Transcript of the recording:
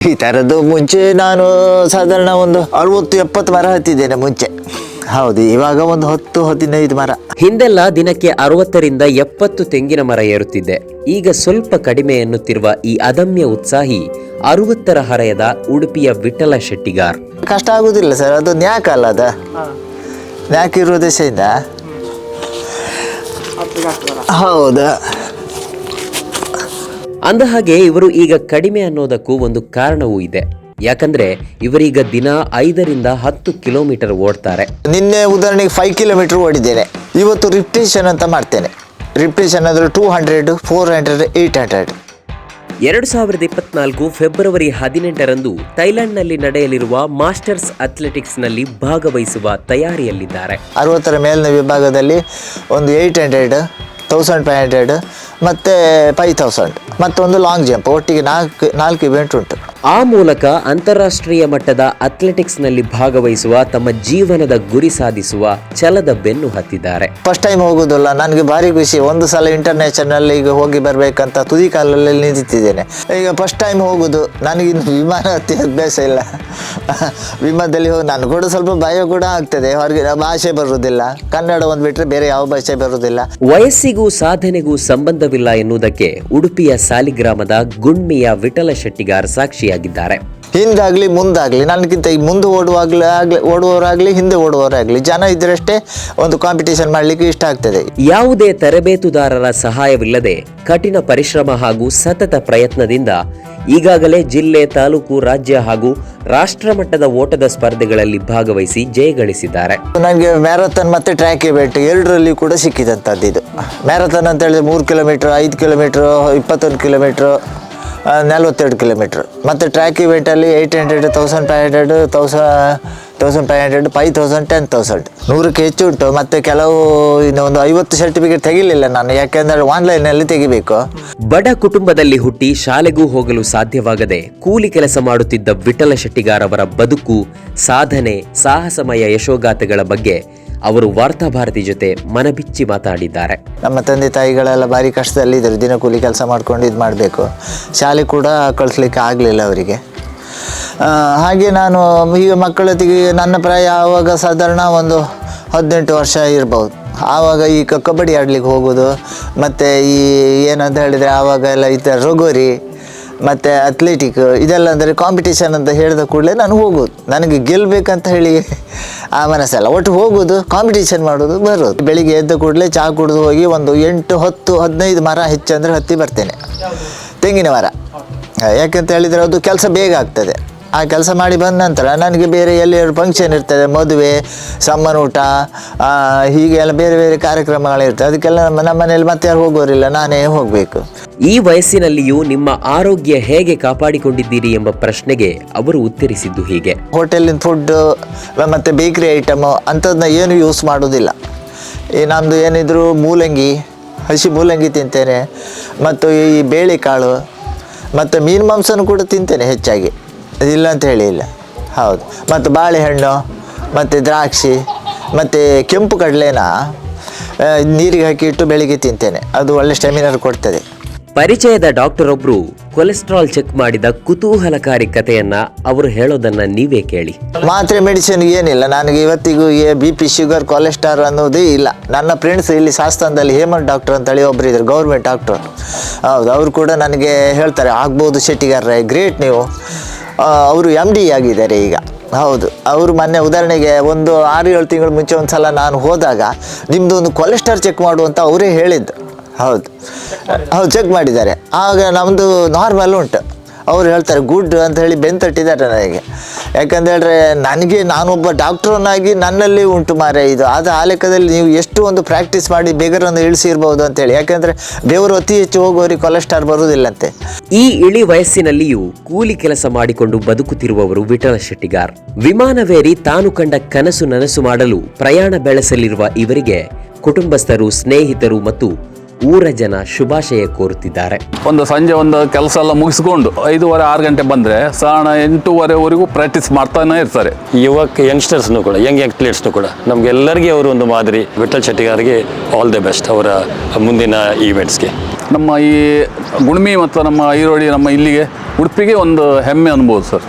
ಈ ಥರದ್ದು ಮುಂಚೆ ನಾನು ಸಾಧಾರಣ ಒಂದು ಅರವತ್ತು ಎಪ್ಪತ್ತು ಮರ ಹತ್ತಿದ್ದೇನೆ ಮುಂಚೆ. ಹೌದು ಇವಾಗ ಒಂದು ಹತ್ತು ಹದಿನೈದು ಮರ. ಹಿಂದೆಲ್ಲ ದಿನಕ್ಕೆ ಅರವತ್ತರಿಂದ ಎಪ್ಪತ್ತು ತೆಂಗಿನ ಮರ ಏರುತ್ತಿದ್ದೆ. ಈಗ ಸ್ವಲ್ಪ ಕಡಿಮೆ ಎನ್ನುತ್ತಿರುವ ಈ ಅದಮ್ಯ ಉತ್ಸಾಹಿ ಅರವತ್ತರ ಹರೆಯದ ಉಡುಪಿಯ ವಿಠಲ ಶೆಟ್ಟಿಗಾರ್. ಕಷ್ಟ ಆಗುದಿಲ್ಲ ಸರ್ ಅದು ನ್ಯಾಕ್ ಅಲ್ಲ ಅದ ನ್ಯಾಕ್ ದೇಶದಿಂದ ಹೌದು. ಅಂದಹಾಗೆ ಇವರು ಈಗ ಕಡಿಮೆ ಅನ್ನೋದಕ್ಕೂ ಒಂದು ಕಾರಣವೂ ಇದೆ. ಯಾಕಂದ್ರೆ ಇವರೀಗ ದಿನ ಐದರಿಂದ ಹತ್ತು ಕಿಲೋಮೀಟರ್ ಓಡ್ತಾರೆ. ನಿನ್ನೆ ಉದಾಹರಣೆಗೆ ಫೈವ್ ಕಿಲೋಮೀಟರ್ ಓಡಿದ್ದೇನೆ. ಇವತ್ತು ರಿಪ್ಟೇಷನ್ ಅಂತ ಮಾಡ್ತೇನೆ. ರಿಪ್ಟೇಷನ್ ಅಂದರೆ two hundred four hundred eight hundred ಎರಡು ಸಾವಿರದ ಇಪ್ಪತ್ನಾಲ್ಕು ಫೆಬ್ರವರಿ ಹದಿನೆಂಟರಂದು ಥೈಲ್ಯಾಂಡ್ನಲ್ಲಿ ನಡೆಯಲಿರುವ ಮಾಸ್ಟರ್ಸ್ ಅಥ್ಲೆಟಿಕ್ಸ್ನಲ್ಲಿ ಭಾಗವಹಿಸುವ ತಯಾರಿಯಲ್ಲಿದ್ದಾರೆ. ಅರವತ್ತರ ಮೇಲಿನ ವಿಭಾಗದಲ್ಲಿ ಒಂದು eight hundred thousand five hundred ಮತ್ತು ಫೈವ್ ತೌಸಂಡ್ ಮತ್ತೊಂದು ಲಾಂಗ್ ಜಂಪ್ ಒಟ್ಟಿಗೆ ನಾಲ್ಕು ನಾಲ್ಕು ಇವೆಂಟ್ ಉಂಟು. ಆ ಮೂಲಕ ಅಂತಾರಾಷ್ಟ್ರೀಯ ಮಟ್ಟದ ಅಥ್ಲೆಟಿಕ್ಸ್ನಲ್ಲಿ ಭಾಗವಹಿಸುವ ತಮ್ಮ ಜೀವನದ ಗುರಿ ಸಾಧಿಸುವ ಛಲದ ಬೆನ್ನು ಹತ್ತಿದ್ದಾರೆ. ಫಸ್ಟ್ ಟೈಮ್ ಹೋಗೋದಲ್ಲ ನನಗೆ ಭಾರಿ ಖುಷಿ. ಒಂದು ಸಲ ಇಂಟರ್ನ್ಯಾಷನಲ್ ಈಗ ಹೋಗಿ ಬರಬೇಕಂತ ತುದಿ ಕಾಲಲ್ಲಿ ನಿಂತಿದ್ದೇನೆ. ಈಗ ಫಸ್ಟ್ ಟೈಮ್ ಹೋಗೋದು ನನಗಿನ್ನು ವಿಮಾನ ಹತ್ತಿ ಅಭ್ಯಾಸ ಇಲ್ಲ. ವಿಮಾನದಲ್ಲಿ ಹೋಗಿ ನಾನು ಕೂಡ ಸ್ವಲ್ಪ ಭಯ ಕೂಡ ಆಗ್ತದೆ. ಹೊರಗಿನ ಭಾಷೆ ಬರುವುದಿಲ್ಲ. ಕನ್ನಡ ಒಂದು ಬಿಟ್ಟರೆ ಬೇರೆ ಯಾವ ಭಾಷೆ ಬರುವುದಿಲ್ಲ. ವಯಸ್ಸಿಗೂ ಸಾಧನೆಗೂ ಸಂಬಂಧವಿಲ್ಲ ಎನ್ನುವುದಕ್ಕೆ ಉಡುಪಿಯ ಸಾಲಿಗ್ರಾಮದ ಗುಣ್ಮಿಯ ವಿಠಲ ಶೆಟ್ಟಿಗಾರ್ ಸಾಕ್ಷಿಯಾಗಿದ್ದಾರೆ ಹಿಂದಾಗಲಿ ಮುಂದಾಗಲಿ ನನಗಿಂತ ಈ ಮುಂದೆ ಓಡುವಾಗ್ಲಿ ಆಗಲಿ ಓಡುವವರಾಗ್ಲಿ ಹಿಂದೆ ಓಡುವವರಾಗ್ಲಿ ಜನ ಇದ್ರಷ್ಟೇ ಒಂದು ಕಾಂಪಿಟೇಷನ್ ಮಾಡಲಿಕ್ಕೆ ಇಷ್ಟ ಆಗ್ತದೆ. ಯಾವುದೇ ತರಬೇತುದಾರರ ಸಹಾಯವಿಲ್ಲದೆ ಕಠಿಣ ಪರಿಶ್ರಮ ಹಾಗೂ ಸತತ ಪ್ರಯತ್ನದಿಂದ ಈಗಾಗಲೇ ಜಿಲ್ಲೆ ತಾಲೂಕು ರಾಜ್ಯ ಹಾಗೂ ರಾಷ್ಟ್ರ ಮಟ್ಟದ ಓಟದ ಸ್ಪರ್ಧೆಗಳಲ್ಲಿ ಭಾಗವಹಿಸಿ ಜಯಗಳಿಸಿದ್ದಾರೆ ನನಗೆ ಮ್ಯಾರಥಾನ್ ಮತ್ತೆ ಟ್ರ್ಯಾಕ್ ಇವೆಂಟ್ ಎರಡರಲ್ಲಿ ಕೂಡ ಸಿಕ್ಕಿದಂಥದ್ದು ಇದು ಮ್ಯಾರಥಾನ್ ಅಂತ ಹೇಳಿದ್ರೆ ಮೂರು ಕಿಲೋಮೀಟರ್ ಐದು ಕಿಲೋಮೀಟರ್ ಇಪ್ಪತ್ತೊಂದು ಕಿಲೋಮೀಟ್ರ್ ನಲ್ವತ್ತೆರಡು ಕಿಲೋಮೀಟ್ರ್. ಮತ್ತು track ಇವೆಂಟಲ್ಲಿ eight hundred thousand five hundred thousand thousand five hundred five thousand ten thousand ನೂರಕ್ಕೆ ಹೆಚ್ಚು ಉಂಟು. ಮತ್ತು ಕೆಲವು ಇನ್ನೊಂದು ಐವತ್ತು ಸರ್ಟಿಫಿಕೇಟ್ ತೆಗಿಲಿಲ್ಲ ನಾನು. ಯಾಕೆಂದರೆ ಆನ್ಲೈನಲ್ಲಿ ತೆಗಿಬೇಕು. ಬಡ ಕುಟುಂಬದಲ್ಲಿ ಹುಟ್ಟಿ ಶಾಲೆಗೂ ಹೋಗಲು ಸಾಧ್ಯವಾಗದೆ ಕೂಲಿ ಕೆಲಸ ಮಾಡುತ್ತಿದ್ದ ವಿಠಲ ಶೆಟ್ಟಿಗಾರ್ ಅವರ ಬದುಕು, ಸಾಧನೆ, ಸಾಹಸಮಯ ಯಶೋಗಾಥೆಗಳ ಬಗ್ಗೆ ಅವರು ವಾರ್ತಾಭಾರತಿ ಜೊತೆ ಮನಬಿಚ್ಚಿ ಮಾತಾಡಿದ್ದಾರೆ. ನಮ್ಮ ತಂದೆ ತಾಯಿಗಳೆಲ್ಲ ಭಾರಿ ಕಷ್ಟದಲ್ಲಿದ್ದರು. ದಿನ ಕೂಲಿ ಕೆಲಸ ಮಾಡ್ಕೊಂಡು ಇದು ಮಾಡಬೇಕು. ಶಾಲೆ ಕೂಡ ಕಳಿಸ್ಲಿಕ್ಕೆ ಆಗಲಿಲ್ಲ ಅವರಿಗೆ. ಹಾಗೆ ನಾನು ಈಗ ಮಕ್ಕಳೊತ್ತಿಗೆ ನನ್ನ ಪ್ರಾಯ ಆವಾಗ ಸಾಧಾರಣ ಒಂದು ಹದಿನೆಂಟು ವರ್ಷ ಇರ್ಬೋದು. ಆವಾಗ ಈ ಕಬಡ್ಡಿ ಆಡ್ಲಿಕ್ಕೆ ಹೋಗೋದು ಮತ್ತು ಈ ಏನಂತ ಹೇಳಿದರೆ ಆವಾಗ ಎಲ್ಲ ಈ ಥರ ರೊಗೋರಿ ಮತ್ತು ಅಥ್ಲೆಟಿಕ್ ಇದೆಲ್ಲ ಅಂದರೆ ಕಾಂಪಿಟೇಷನ್ ಅಂತ ಹೇಳಿದ ಕೂಡಲೇ ನಾನು ಹೋಗೋದು. ನನಗೆ ಗೆಲ್ಲಬೇಕಂತ ಹೇಳಿ ಆ ಮನಸ್ಸಲ್ಲ ಒಟ್ಟು ಹೋಗೋದು ಕಾಂಪಿಟೇಷನ್ ಮಾಡೋದು, ಬರೋದು. ಬೆಳಿಗ್ಗೆ ಎದ್ದ ಕೂಡಲೇ ಚಹಾ ಕುಡಿದು ಹೋಗಿ ಒಂದು ಎಂಟು, ಹತ್ತು, ಹದಿನೈದು ಮರ ಹೆಚ್ಚಂದರೆ ಹತ್ತಿ ಬರ್ತೇನೆ. ತೆಂಗಿನ ಮರ. ಯಾಕೆಂತ ಹೇಳಿದರೆ ಅದು ಕೆಲಸ ಬೇಗ ಆಗ್ತದೆ. ಆ ಕೆಲಸ ಮಾಡಿ ಬಂದ ನಂತರ ನನಗೆ ಬೇರೆ ಎಲ್ಲಿ ಫಂಕ್ಷನ್ ಇರ್ತದೆ ಮದುವೆ ಸಮ್ಮನ ಊಟ ಹೀಗೆ ಎಲ್ಲ ಬೇರೆ ಬೇರೆ ಕಾರ್ಯಕ್ರಮಗಳಿರ್ತದೆ ಅದಕ್ಕೆಲ್ಲ ನಮ್ಮ ನಮ್ಮ ಮನೇಲಿ ಮತ್ತೆ ಯಾರು ಹೋಗೋರಿಲ್ಲ ನಾನೇ ಹೋಗಬೇಕು. ಈ ವಯಸ್ಸಿನಲ್ಲಿಯೂ ನಿಮ್ಮ ಆರೋಗ್ಯ ಹೇಗೆ ಕಾಪಾಡಿಕೊಂಡಿದ್ದೀರಿ ಎಂಬ ಪ್ರಶ್ನೆಗೆ ಅವರು ಉತ್ತರಿಸಿದ್ದು ಹೀಗೆ. ಹೋಟೆಲಿನ ಫುಡ್ಡು ಮತ್ತು ಬೇಕ್ರಿ ಐಟಮು ಅಂಥದ್ದನ್ನ ಏನು ಯೂಸ್ ಮಾಡೋದಿಲ್ಲ. ಈ ನಮ್ಮದು ಏನಿದ್ರು ಮೂಲಂಗಿ ಹಸಿ ಮೂಲಂಗಿ ತಿಂತೇನೆ ಮತ್ತು ಈ ಬೇಳೆಕಾಳು ಮತ್ತು ಮೀನು ಮಾಂಸನೂ ಕೂಡ ತಿಂತೇನೆ ಹೆಚ್ಚಾಗಿ. ಇಲ್ಲ ಅಂತ ಹೇಳಿ ಇಲ್ಲ. ಹೌದು. ಮತ್ತು ಬಾಳೆಹಣ್ಣು ಮತ್ತು ದ್ರಾಕ್ಷಿ ಮತ್ತು ಕೆಂಪು ಕಡಲೆನ? ನೀರಿಗೆ ಹಾಕಿ ಇಟ್ಟು ಬೆಳಿಗ್ಗೆ ತಿಂತೇನೆ. ಅದು ಒಳ್ಳೆ ಸ್ಟೆಮಿನರ್ ಕೊಡ್ತದೆ. ಪರಿಚಯದ ಡಾಕ್ಟರ್ ಒಬ್ರು ಕೊಲೆಸ್ಟ್ರಾಲ್ ಚೆಕ್ ಮಾಡಿದ ಕುತೂಹಲಕಾರಿ ಕಥೆಯನ್ನ ಅವರು ಹೇಳೋದನ್ನ ನೀವೇ ಕೇಳಿ. ಮಾತ್ರೆ ಮೆಡಿಸಿನ್ ಏನಿಲ್ಲ. ನನಗೆ ಇವತ್ತಿಗೂ ಬಿ ಪಿ ಶುಗರ್ ಕೊಲೆಸ್ಟ್ರಾಲ್ ಅನ್ನೋದೇ ಇಲ್ಲ. ನನ್ನ ಫ್ರೆಂಡ್ಸ್ ಇಲ್ಲಿ ಶಾಸ್ತ್ರದಲ್ಲಿ ಹೇಮಂತ್ ಡಾಕ್ಟರ್ ಅಂತೇಳಿ ಒಬ್ರು ಇದ್ದಾರೆ ಗೌರ್ಮೆಂಟ್ ಡಾಕ್ಟರ್ ಹೌದು ಅವರು ಕೂಡ ನನಗೆ ಹೇಳ್ತಾರೆ ಆಗ್ಬೋದು ಶೆಟ್ಟಿಗಾರ್ರೆ ಗ್ರೇಟ್ ನೀವು. ಅವರು ಎಂ ಡಿ ಆಗಿದ್ದಾರೆ ಈಗ. ಹೌದು. ಅವರು ಮೊನ್ನೆ ಉದಾಹರಣೆಗೆ ಒಂದು ಆರು ಏಳು ತಿಂಗಳು ಮುಂಚೆ ಒಂದು ಸಲ ನಾನು ಹೋದಾಗ ನಿಮ್ಮದು ಒಂದು ಕೊಲೆಸ್ಟ್ರಾಲ್ ಚೆಕ್ ಮಾಡು ಅಂತ ಅವರೇ ಹೇಳಿದ್ದು. ಹೌದು. ಹೌದು ಚೆಕ್ ಮಾಡಿದ್ದಾರೆ. ಆಗ ನಮ್ಮದು ನಾರ್ಮಲ್ ಉಂಟು. ಅವ್ರು ಹೇಳ್ತಾರೆ, ಗುಡ್ ಅಂತ ಹೇಳಿ ಬೆನ್ ತಟ್ಟಿದ್ದಾರೆ ನನಗೆ. ಯಾಕಂದ್ರೆ ನನಗೆ ನಾನೊಬ್ಬ ಡಾಕ್ಟ್ರನ್ನಾಗಿ ನನ್ನಲ್ಲಿ ಉಂಟು ಮಾರೆ ಇದು. ಆದ ಆ ಲೆಕ್ಕದಲ್ಲಿ ನೀವು ಎಷ್ಟು ಒಂದು ಪ್ರಾಕ್ಟೀಸ್ ಮಾಡಿ ಬೇಗರನ್ನು ಇಳಿಸಿರ್ಬೋದು ಅಂತೇಳಿ. ಯಾಕಂದರೆ ಬೇವರು ಅತಿ ಹೆಚ್ಚು ಹೋಗೋರಿಗೆ ಕೊಲೆಸ್ಟ್ರಾಲ್ ಬರುವುದಿಲ್ಲಂತೆ. ಈ ಇಳಿ ವಯಸ್ಸಿನಲ್ಲಿಯೂ ಕೂಲಿ ಕೆಲಸ ಮಾಡಿಕೊಂಡು ಬದುಕುತ್ತಿರುವವರು ವಿಠಲ ಶೆಟ್ಟಿಗಾರ್. ವಿಮಾನವೇರಿ ತಾನು ಕಂಡ ಕನಸು ನನಸು ಮಾಡಲು ಪ್ರಯಾಣ ಬೆಳೆಸಲಿರುವ ಇವರಿಗೆ ಕುಟುಂಬಸ್ಥರು, ಸ್ನೇಹಿತರು ಮತ್ತು ಊರ ಜನ ಶುಭಾಶಯ ಕೋರುತ್ತಿದ್ದಾರೆ. ಒಂದು ಸಂಜೆ ಒಂದು ಕೆಲಸ ಎಲ್ಲ ಮುಗಿಸ್ಕೊಂಡು ಐದೂವರೆ ಆರು ಗಂಟೆ ಬಂದರೆ ಸಾಧಾರಣ ಎಂಟೂವರೆವರೆಗೂ ಪ್ರಾಕ್ಟೀಸ್ ಮಾಡ್ತಾನೆ ಇರ್ತಾರೆ. ಯುವಕ ಯಂಗ್ಸ್ಟರ್ಸ್ನು ಕೂಡ ಯಂಗ್ ಯಂಗ್ ಪ್ಲೇಯರ್ಸ್ನು ಕೂಡ ನಮಗೆಲ್ಲರಿಗೆ ಅವರು ಒಂದು ಮಾದರಿ. ವಿಠಲ್ ಶೆಟ್ಟಿಗಾರಿಗೆ ಆಲ್ ದಿ ಬೆಸ್ಟ್ ಅವರ ಮುಂದಿನ ಈವೆಂಟ್ಸ್ಗೆ ನಮ್ಮ ಈ ಗುಣಮಿ ಮತ್ತು ನಮ್ಮ ಈರೋಡಿ ನಮ್ಮ ಇಲ್ಲಿಗೆ ಉಡುಪಿಗೆ ಒಂದು ಹೆಮ್ಮೆ ಅನ್ಬೋದು ಸರ್.